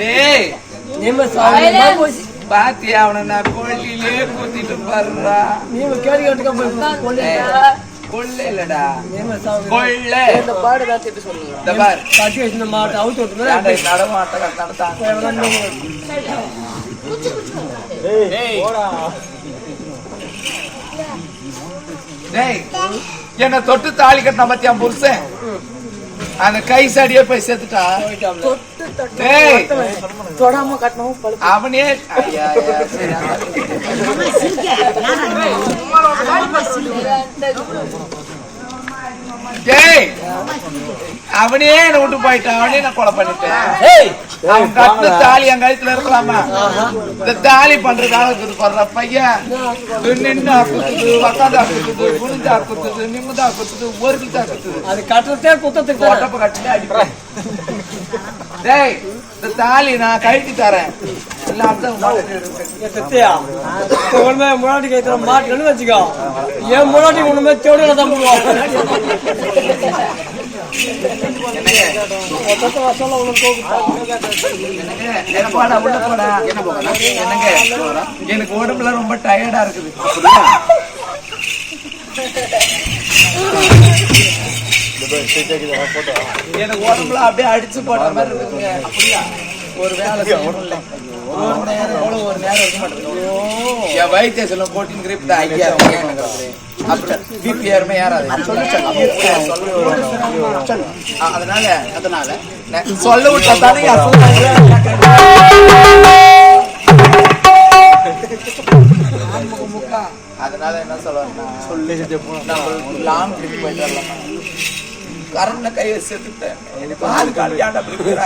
டேய் பாத்தியா அவனை நான் கொள்ளிலே கூத்திட்டு பாருடா. நீங்க கேள்வி கேட்டுக்க போய் கொள்ளை கொள்ள இல்லடா. கொள்ள இந்த பாடு சொல்லுங்க இந்த பார். கட்டி வச்சிருந்த மாட்டை அவுத்து என்ன தொட்டு தாலி கட்டின பத்தியா புருஷன்? அந்த கை சாடியே போய் செத்துட்டா டேய். தொடாம கட்டணும் அவனே அவனே என்ன விட்டு போயிட்டான். அவனே நான் கொலை பண்ணிட்டேன். அவன் தாலி என் கழுத்துல இருக்கலாமா? இந்த தாலி பாடுற பையன். நின்று குத்துது குனிஞ்சா குத்துது நிமிந்தா குத்துது ஒரு கிட்டா குத்துது. அது கட்டுறதே குத்தத்துக்கு. உடம்பு டேய் இந்த தாலி நான் கழட்டி தரேன். உடனே முன்னாடி கைத்துல மாட்டுன்னு வச்சுக்கோ. என் முன்னாடி ஒண்ணுமே தேவையில்ல தான் எனக்கு உடம்புல ரொம்ப டயர்டா இருக்குது. எனக்கு உடம்புல அப்படியே அடிச்சு போட்ட. மாதிரி இருக்குங்க ஒரு வேலை செய்யணும்ல. ஒரு நேரம் கூட ஒரு நேரம் இருக்க மாட்டேங்குது என் வைத்திய செல்லம் போட்டின் கிரிப் ஐயா. பிபி யாருமே ஏறாது அதனால அதனால சொல்ல விட்டா தானே அதனால என்ன சொல்லுவேன்னா நம்ம லாங் ட்ரிப் போயிட்டு வரலாம்? கரண்ட்ல கை வச்சு செத்துட்டேன் எனக்கு அப்படி பேர்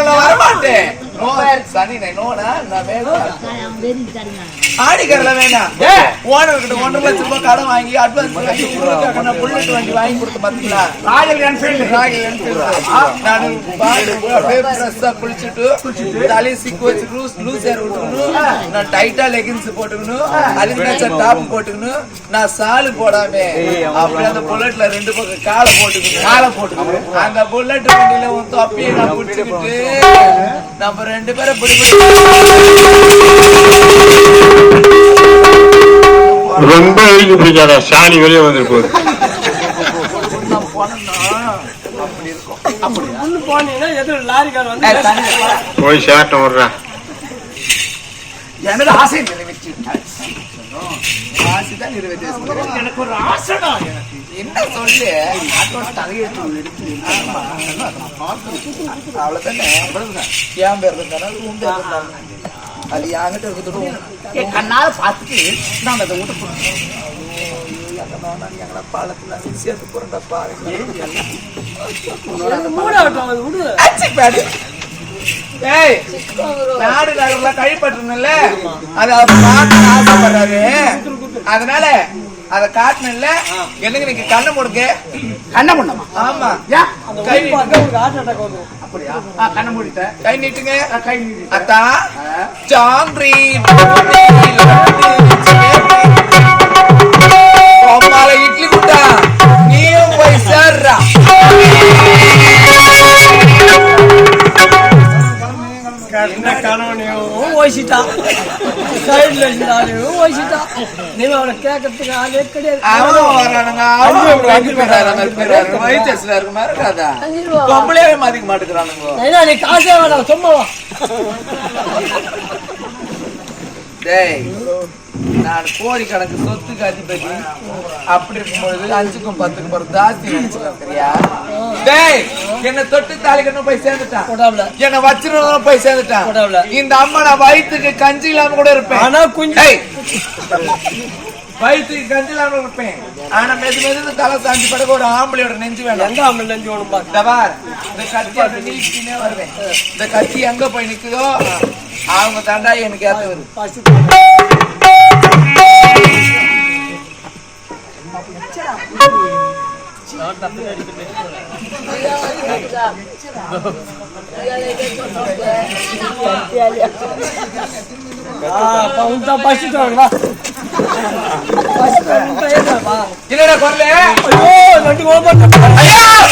நான் வரமாட்டேன். ஆடிக்காரல வேணாம் ஓனர் கிட்ட ஒன்றரை லட்சம் ரூபாய் கடன் வாங்கி அட்வான்ஸ் வாங்கி உங்களுக்காக நான் புல்லட் வண்டி வாங்கி கொடுத்து பாத்தீங்களா? ராயல் என்ஃபீல்டு ராயல் என்ஃபீல்டு நான் பாடி அப்படியே ஃப்ரெஷ்ஷா குளிச்சுட்டு தலையை சிக்கு வச்சு லூஸ் லூஸ் ஏர் விட்டுக்கணும் நான் டைட்டா லெகின்ஸ் போட்டுக்கணும் அதுக்கு டாப் போட்டுக்கணும் நான் சாலு போடாம. அப்படியே அந்த புல்லட்ல ரெண்டு பக்கம் காலை போட்டுக்கணும் காலை போட்டுக்கணும் அந்த புல்லட் வண்டியில உன் தொப்பியை நான் பிடிச்சிக்கிட்டு நம்ம ரெண்டு பேரும் பிடி ரொம்ப எழுதி பிடிக்காத சாணி வெளியே வந்துட்டு போகுது. நான் போனேன்னா அப்படி இருக்கும் உள்ள போனீங்கன்னா எதிர லாரிக்கார வந்து ஏய், தண்ணி போய் சேட்டம் விடுறா எனது ஆசை நிறைவேற்றி ஆசைதான் நிறைவேற்றி எனக்கு ஒரு ஆசைடா எனக்கு. என்ன சொல்லு. அவ்வளவுதானே? என் பேர் இருந்தாலும் உன் பேர் இருந்தாலும் அது என்கிட்ட இருக்குது. என் கண்ணால பார்த்துட்டு நான் அதை விட்டு எங்கடா பாலத்துல சேர்த்து போறேன்டா பாருங்க நாடு நகர்ல கழிப்பட்டுருந்துல்ல அத அவர் பார்க்க ஆசைப்படுறாரு. அதனால அத காட்டணும்ல? எனக்கு நீங்க கண்ணை முடுங்க. கண்ணை முடமா ஆமா. அந்த கை அப்படியா? கண்ணை மூடிட்டேன். கை நீட்டுங்க. கை நீட்டு அத்தா சாந்திரி ஓசிட்டான் சைடுல இருந்தாலையும் ஓசிட்டான் நீங்க அவனை கேட்கறதுக்கு ஆளே கிடையாது. மதிக்க மாட்டேங்கிறானுங்க. நீ காசே வேணாம் சும்மாவா டேய் நான் கோடி கணக்கு சொத்துக்கு அதிபதி அப்படி இருக்கும்பொழுது அஞ்சுக்கும் பத்துக்கும் ஒரு ஜாஸ்தி நினைச்சுக்கிறியா டேய் என்ன தொட்டு தாலி கட்டணும் போய் சேர்ந்துட்டான் என்ன வச்சிருந்தவனும் போய் சேர்ந்துட்டான். இந்த அம்மா நான் வயிற்றுக்கு கஞ்சி இல்லாம கூட இருப்பேன். ஆனா குஞ்சு வயிற்றுக்கு கஞ்சி இல்லாம இருப்பேன். ஆனா மெது மெது தலை சாஞ்சி படகு ஒரு ஆம்பளையோட நெஞ்சு வேண்டாம் எங்க அம்மன் நெஞ்சு ஒண்ணு பாக்க இந்த கத்தி அப்படி நீட்டினே வருவேன். இந்த கத்தி எங்க போய் நிக்குதோ அவங்க தாண்டா எனக்கு ஏத்தவர். உன்டா பசிட்டு வா பசிட்டு வா என்னடா குரலு ஐயோ மாட்டேன் ஐயா